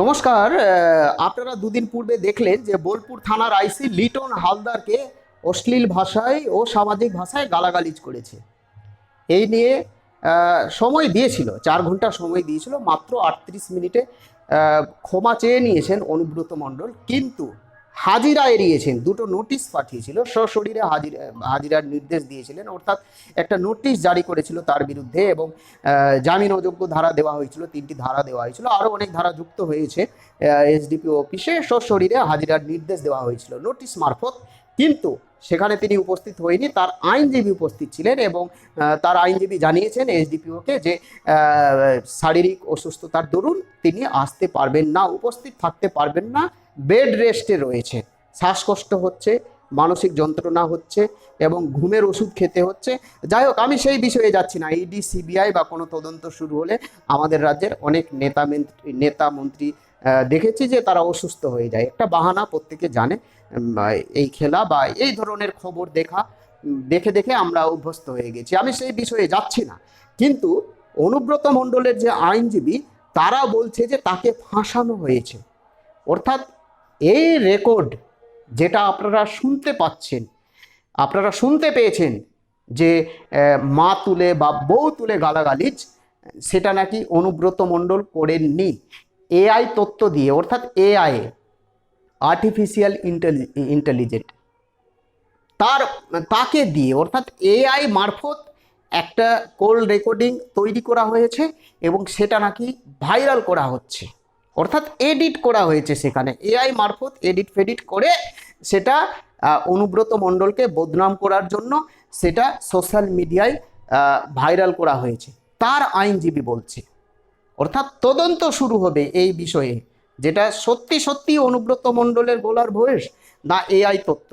নমস্কার আপনারা দুদিন পূর্বে দেখলেন যে বোলপুর থানার আইসি লিটন হালদারকে অশ্লীল ভাষায় ও সামাজিক ভাষায় গালাগালিজ করেছে। এই নিয়ে সময় দিয়েছিল, চার ঘণ্টা সময় দিয়েছিল, মাত্র আটত্রিশ মিনিটে ক্ষমা চেয়ে নিয়েছেন অনুব্রত মণ্ডল। কিন্তু হাজিরা এড়িয়েছেন, দুটো নোটিশ পাঠিয়েছিল, সশরীরে হাজিরা, হাজিরার নির্দেশ দিয়েছিলেন, অর্থাৎ একটা নোটিশ জারি করেছিল তার বিরুদ্ধে এবং জামিন অযোগ্য ধারা দেওয়া হয়েছিল, তিনটি ধারা দেওয়া হয়েছিল, আরও অনেক ধারা যুক্ত হয়েছে এসডিপি অফিসে সশরীরে হাজিরার নির্দেশ দেওয়া হয়েছিল নোটিশ মারফত, কিন্তু সেখানে তিনি উপস্থিত হয়নি, তার আইনজীবী উপস্থিত ছিলেন এবং তার আইনজীবী জানিয়েছেন এসডিপিওকে যে শারীরিক অসুস্থতার দরুন তিনি আসতে পারবেন না, উপস্থিত থাকতে পারবেন না বেড রেস্টে রয়েছে। শ্বাসকষ্ট হচ্ছে, মানসিক যন্ত্রণা হচ্ছে এবং ঘুমের ওষুধ খেতে হচ্ছে। যাই হোক, আমি সেই বিষয়ে যাচ্ছি না। ইডি সিবিআই বা কোনো তদন্ত শুরু হলে আমাদের রাজ্যের অনেক নেতা নেতা মন্ত্রী দেখেছি যে তারা অসুস্থ হয়ে যায়। একটা বাহানা প্রত্যেকে জানে এই খেলা বা এই ধরনের খবর দেখা দেখে দেখে আমরা অভ্যস্ত হয়ে গেছি। আমি সেই বিষয়ে যাচ্ছি না। কিন্তু অনুব্রত মণ্ডলের যে আইনজীবী, তারা বলছে যে তাকে ফাঁসানো হয়েছে। অর্থাৎ এই রেকর্ড যেটা আপনারা শুনতে পাচ্ছেন, আপনারা শুনতে পেয়েছেন যে মা তুলে বা বউ তুলে গালাগালিজ, সেটা নাকি অনুব্রত মণ্ডল করেননি। এআই তথ্য দিয়ে, অর্থাৎ এআই আর্টিফিশিয়াল ইন্টেলি ইন্টেলিজেন্ট তার, তাকে দিয়ে, অর্থাৎ এআই মারফত একটা কোল রেকর্ডিং তৈরি করা হয়েছে এবং সেটা নাকি ভাইরাল করা হচ্ছে। অর্থাৎ এডিট করা হয়েছে সেখানে। এআই মারফত এডিট ফেডিট করে সেটা অনুব্রত মণ্ডলকে বদনাম করার জন্য সেটা সোশ্যাল মিডিয়ায় ভাইরাল করা হয়েছে। তার আইনজীবী বলছে। অর্থাৎ তদন্ত শুরু হবে এই বিষয়ে, যেটা সত্যি সত্যি অনুব্রত মণ্ডলের গোলার বয়স না এআই তত্ত্ব।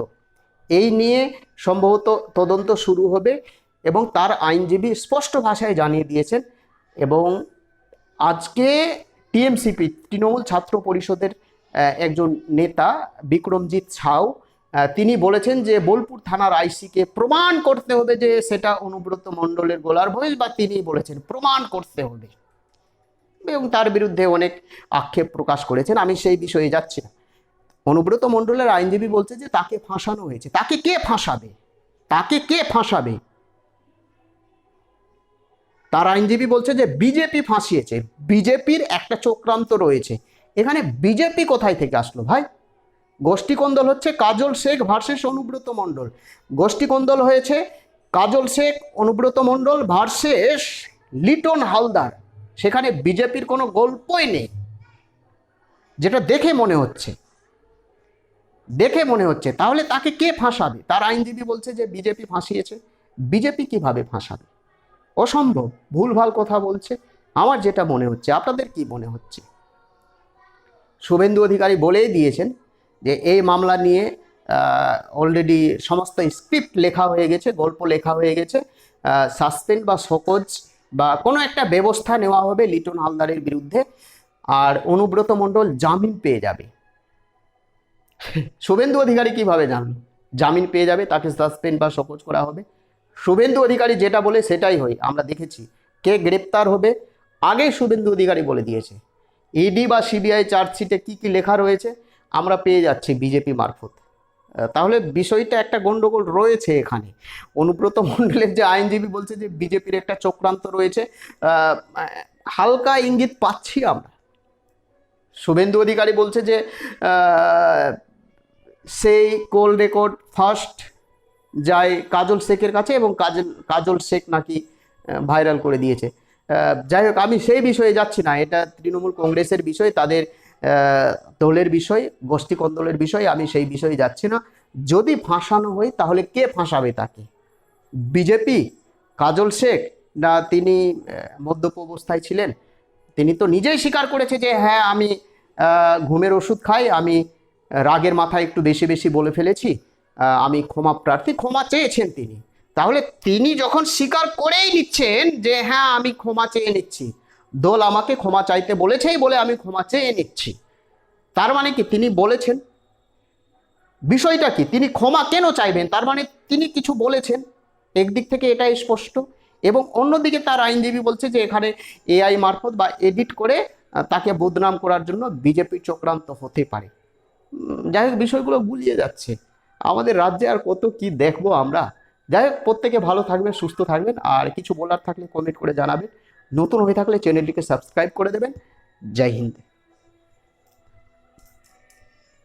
এই নিয়ে সম্ভবত তদন্ত শুরু হবে এবং তার আইনজীবী স্পষ্ট ভাষায় জানিয়ে দিয়েছেন এবং আজকে টিএমসিপি তৃণমূল ছাত্র পরিষদের একজন নেতা বিক্রমজিৎ আহ, তিনি বলেছেন যে বোলপুর থানার আইসিকে প্রমাণ করতে হবে যে সেটা অনুব্রত মণ্ডলের গোলার বয়স বা তিনি বলেছেন প্রমাণ করতে হবে। এবং তার বিরুদ্ধে অনেক আক্ষেপ প্রকাশ করেছেন আমি সেই বিষয়ে যাচ্ছি না। অনুব্রত মণ্ডলের আইনজীবী বলছে যে তাকে ফাঁসানো হয়েছে। তাকে কে ফাঁসাবে? তাকে কে ফাঁসাবে? তার আইনজীবী বলছে যে বিজেপি ফাঁসিয়েছে। বিজেপির একটা চক্রান্ত রয়েছে। এখানে বিজেপি কোথায় থেকে আসলো ভাই? গোষ্ঠী কোন্দল হচ্ছে কাজল শেখ ভার্সেস অনুব্রত মণ্ডল। গোষ্ঠী কোন্দল হয়েছে কাজল শেখ, অনুব্রত মণ্ডল ভার্সেস লিটন হালদার। সেখানে বিজেপির কোনো গল্পই নেই। যেটা দেখে মনে হচ্ছে। দেখে মনে হচ্ছে। তাহলে তাকে কে ফাঁসাবে? তার আইনজীবী বলছে যে বিজেপি ফাঁসিয়েছে। বিজেপি কীভাবে ফাঁসাবে? অসম্ভব ভুলভাল কথা বলছে। আমার যেটা মনে হচ্ছে, আপনাদের কি মনে হচ্ছে? শুভেন্দু অধিকারী বলেই দিয়েছেন যে এই মামলা নিয়ে অলরেডি সমস্ত স্ক্রিপ্ট লেখা হয়ে গেছে, গল্প লেখা হয়ে গেছে। সাসপেন্ড বা সকোজ বা কোনো একটা ব্যবস্থা নেওয়া হবে লিটন হালদারের বিরুদ্ধে, আর অনুব্রত মণ্ডল জামিন পেয়ে যাবে। শুভেন্দু অধিকারী কীভাবে জানলো জামিন পেয়ে যাবে, তাকে সাসপেন্ড বা সকোজ করা হবে। শুভেন্দু অধিকারী যেটা বলে সেটাই হয়। আমরা দেখেছি কে গ্রেপ্তার হবে আগেই শুভেন্দু অধিকারী বলে দিয়েছে। ইডি বা সিবিআই চার্জশিটে কি কি লেখা রয়েছে, আমরা পেয়ে যাচ্ছি বিজেপি মারফত। তাহলে বিষয়টা একটা গন্ডগোল রয়েছে এখানে। অনুব্রত মণ্ডলের যে আইনজীবী বলছে যে বিজেপির একটা চক্রান্ত রয়েছে হালকা ইঙ্গিত পাচ্ছি আমরা। শুভেন্দু অধিকারী বলছে যে সেই কোল রেকর্ড ফার্স্ট যায় কাজল শেখের কাছে এবং কাজল কাজল শেখ নাকি ভাইরাল করে দিয়েছে। যাই হোক, আমি সেই বিষয়ে যাচ্ছি না। এটা তৃণমূল কংগ্রেসের বিষয়, তাদের দলের বিষয়, গোষ্ঠী কন্দলের বিষয়, আমি সেই বিষয়ে যাচ্ছি না। যদি ফাঁসানো হয়, তাহলে কে ফাঁসাবে তাকে? বিজেপি, কাজল শেখ না তিনি মদ্যপ অবস্থায় ছিলেন? তিনি তো নিজেই স্বীকার করেছে যে হ্যাঁ আমি ঘুমের ওষুধ খাই, আমি রাগের মাথায় একটু বেশি বেশি বলে ফেলেছি। আমি ক্ষমা প্রার্থী, ক্ষমা চেয়েছেন তিনি। তাহলে তিনি যখন স্বীকার করেই নিচ্ছেন যে হ্যাঁ আমি ক্ষমা চেয়ে নিচ্ছি। দোল আমাকে ক্ষমা চাইতে বলেছেই বলে আমি ক্ষমা চেয়ে নিচ্ছি। তার মানে কি? তিনি বলেছেন। বিষয়টা কি? তিনি ক্ষমা কেন চাইবেন? তার মানে তিনি কিছু বলেছেন। একদিক থেকে এটাই স্পষ্ট। এবং অন্যদিকে তার আইনজীবী বলছে যে, এখানে এআই মারফত বা এডিট করে তাকে বদনাম করার জন্য বিজেপি চক্রান্ত হতে পারে। যাই হোক, বিষয়গুলো গুলিয়ে যাচ্ছে। আমাদের রাজ্যে আর কত কি দেখব আমরা? যাই হোক, প্রত্যেকে ভালো থাকবেন, সুস্থ থাকবেন। আর কিছু বলার থাকলে কমেন্ট করে জানাবেন। নতুন হয়ে থাকলে চ্যানেলটিকে সাবস্ক্রাইব করে দেবেন। জয় হিন্দ।